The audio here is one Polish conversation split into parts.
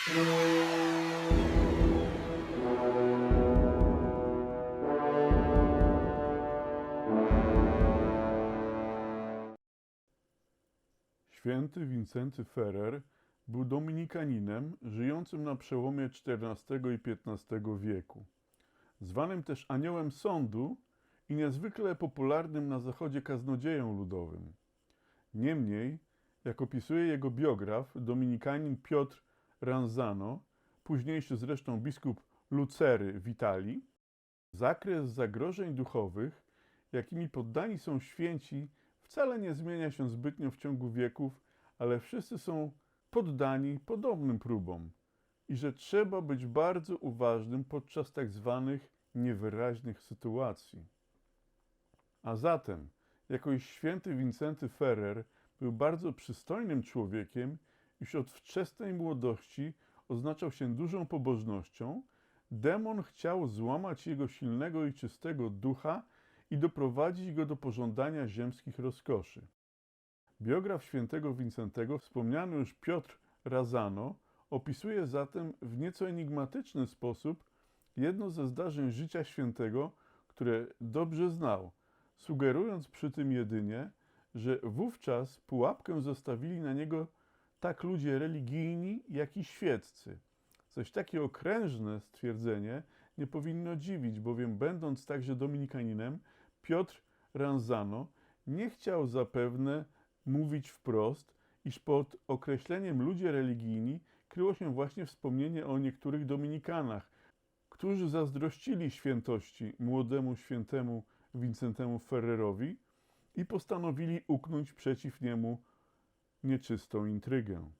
Święty Wincenty Ferrer był dominikaninem żyjącym na przełomie XIV i XV wieku. Zwanym też aniołem sądu i niezwykle popularnym na zachodzie kaznodzieją ludowym. Niemniej, jak opisuje jego biograf, dominikanin Piotr Ranzano, późniejszy zresztą biskup Lucery w Italii, zakres zagrożeń duchowych, jakimi poddani są święci, wcale nie zmienia się zbytnio w ciągu wieków, ale wszyscy są poddani podobnym próbom i że trzeba być bardzo uważnym podczas tak zwanych niewyraźnych sytuacji. A zatem, jakoś święty Wincenty Ferrer był bardzo przystojnym człowiekiem, iż od wczesnej młodości oznaczał się dużą pobożnością, demon chciał złamać jego silnego i czystego ducha i doprowadzić go do pożądania ziemskich rozkoszy. Biograf świętego Wincentego, wspomniany już Piotr Razano, opisuje zatem w nieco enigmatyczny sposób jedno ze zdarzeń życia świętego, które dobrze znał, sugerując przy tym jedynie, że wówczas pułapkę zostawili na niego tak ludzie religijni, jak i świeccy. Zaś takie okrężne stwierdzenie nie powinno dziwić, bowiem będąc także dominikaninem, Piotr Ranzano nie chciał zapewne mówić wprost, iż pod określeniem ludzie religijni kryło się właśnie wspomnienie o niektórych dominikanach, którzy zazdrościli świętości młodemu świętemu Wincentemu Ferrerowi i postanowili uknąć przeciw niemu nieczystą intrygę.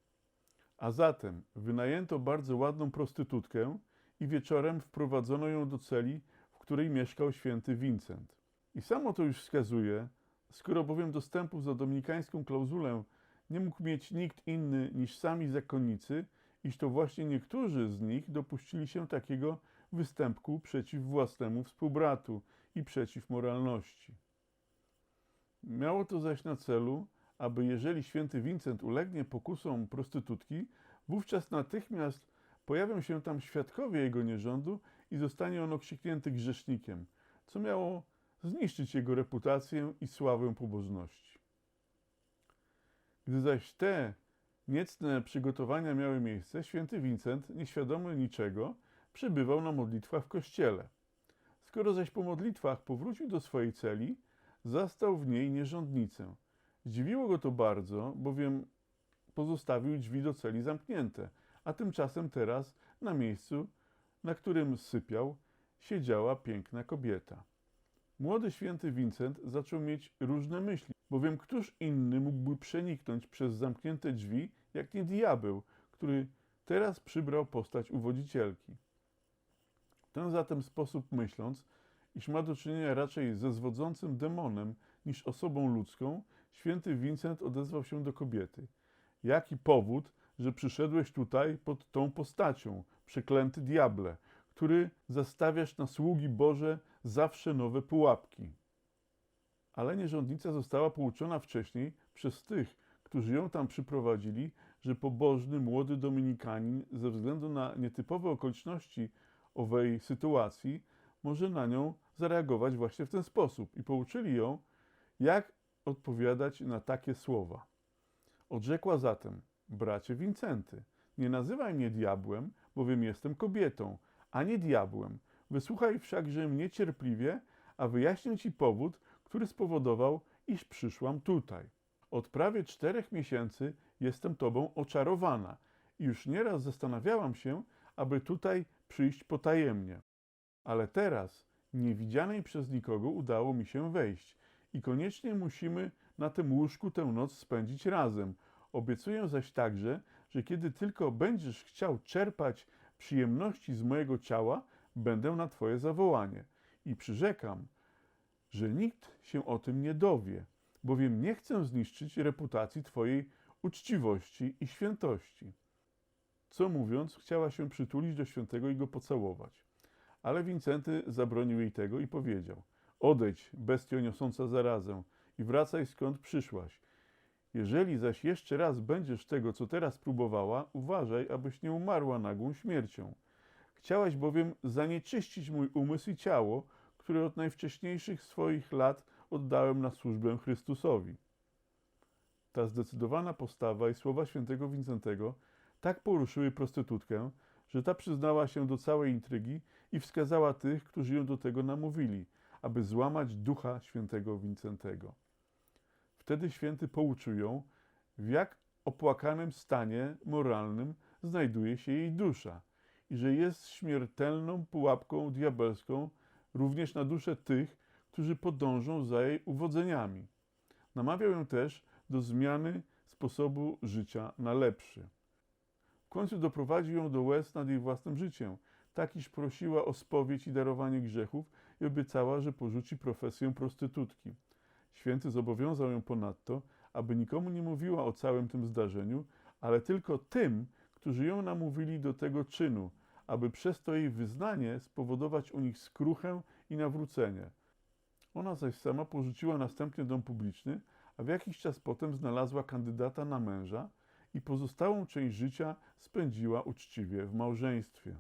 A zatem wynajęto bardzo ładną prostytutkę i wieczorem wprowadzono ją do celi, w której mieszkał święty Wincent. I samo to już wskazuje, skoro bowiem dostępu za dominikańską klauzulę nie mógł mieć nikt inny niż sami zakonnicy, iż to właśnie niektórzy z nich dopuścili się takiego występku przeciw własnemu współbratu i przeciw moralności. Miało to zaś na celu, aby jeżeli święty Wincent ulegnie pokusom prostytutki, wówczas natychmiast pojawią się tam świadkowie jego nierządu i zostanie on okrzyknięty grzesznikiem, co miało zniszczyć jego reputację i sławę pobożności. Gdy zaś te niecne przygotowania miały miejsce, święty Wincent, nieświadomy niczego, przebywał na modlitwach w kościele. Skoro zaś po modlitwach powrócił do swojej celi, zastał w niej nierządnicę. Zdziwiło go to bardzo, bowiem pozostawił drzwi do celi zamknięte, a tymczasem teraz na miejscu, na którym sypiał, siedziała piękna kobieta. Młody święty Wincent zaczął mieć różne myśli, bowiem któż inny mógłby przeniknąć przez zamknięte drzwi, jak nie diabeł, który teraz przybrał postać uwodzicielki. Ten zatem sposób myśląc, iż ma do czynienia raczej ze zwodzącym demonem niż osobą ludzką, święty Wincent odezwał się do kobiety. Jaki powód, że przyszedłeś tutaj pod tą postacią, przeklęty diable, który zastawiasz na sługi Boże zawsze nowe pułapki? Ale nierządnica została pouczona wcześniej przez tych, którzy ją tam przyprowadzili, że pobożny młody dominikanin ze względu na nietypowe okoliczności owej sytuacji może na nią zareagować właśnie w ten sposób i pouczyli ją, jak odpowiadać na takie słowa. Odrzekła zatem, bracie Wincenty, nie nazywaj mnie diabłem, bowiem jestem kobietą, a nie diabłem. Wysłuchaj wszakże mnie cierpliwie, a wyjaśnię ci powód, który spowodował, iż przyszłam tutaj. Od prawie czterech miesięcy jestem tobą oczarowana i już nieraz zastanawiałam się, aby tutaj przyjść potajemnie. Ale teraz, niewidzianej przez nikogo, udało mi się wejść i koniecznie musimy na tym łóżku tę noc spędzić razem. Obiecuję zaś także, że kiedy tylko będziesz chciał czerpać przyjemności z mojego ciała, będę na Twoje zawołanie. I przyrzekam, że nikt się o tym nie dowie, bowiem nie chcę zniszczyć reputacji Twojej uczciwości i świętości. Co mówiąc, chciała się przytulić do świętego i go pocałować. Ale Wincenty zabronił jej tego i powiedział: Odejdź, bestio niosąca zarazę, i wracaj skąd przyszłaś. Jeżeli zaś jeszcze raz będziesz tego, co teraz próbowała, uważaj, abyś nie umarła nagłą śmiercią. Chciałaś bowiem zanieczyścić mój umysł i ciało, które od najwcześniejszych swoich lat oddałem na służbę Chrystusowi. Ta zdecydowana postawa i słowa świętego Wincentego tak poruszyły prostytutkę, że ta przyznała się do całej intrygi i wskazała tych, którzy ją do tego namówili, aby złamać ducha świętego Wincentego. Wtedy święty pouczył ją, w jak opłakanym stanie moralnym znajduje się jej dusza i że jest śmiertelną pułapką diabelską również na duszę tych, którzy podążą za jej uwodzeniami. Namawiał ją też do zmiany sposobu życia na lepszy. W końcu doprowadził ją do łez nad jej własnym życiem, tak iż prosiła o spowiedź i darowanie grzechów i obiecała, że porzuci profesję prostytutki. Święty zobowiązał ją ponadto, aby nikomu nie mówiła o całym tym zdarzeniu, ale tylko tym, którzy ją namówili do tego czynu, aby przez to jej wyznanie spowodować u nich skruchę i nawrócenie. Ona zaś sama porzuciła następnie dom publiczny, a w jakiś czas potem znalazła kandydata na męża i pozostałą część życia spędziła uczciwie w małżeństwie.